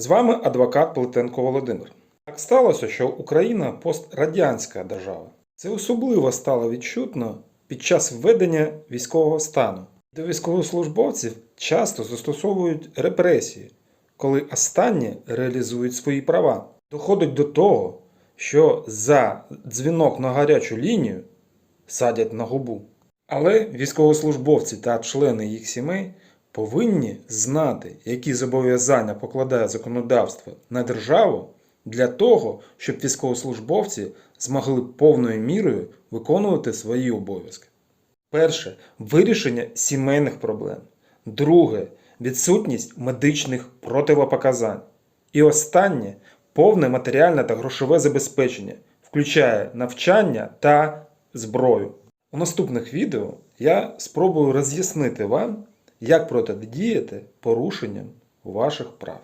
З вами адвокат Плетенко Володимир. Так сталося, що Україна пострадянська держава. Це особливо стало відчутно під час введення військового стану. До військовослужбовців часто застосовують репресії, коли останні реалізують свої права. Доходить до того, що за дзвінок на гарячу лінію садять на губу. Але військовослужбовці та члени їх сімей повинні знати, які зобов'язання покладає законодавство на державу для того, щоб військовослужбовці змогли повною мірою виконувати свої обов'язки. Перше вирішення сімейних проблем. Друге відсутність медичних противопоказань. І останнє повне матеріальне та грошове забезпечення, включає навчання та зброю. У наступних відео я спробую роз'яснити вам, як протидіяти порушенням ваших прав.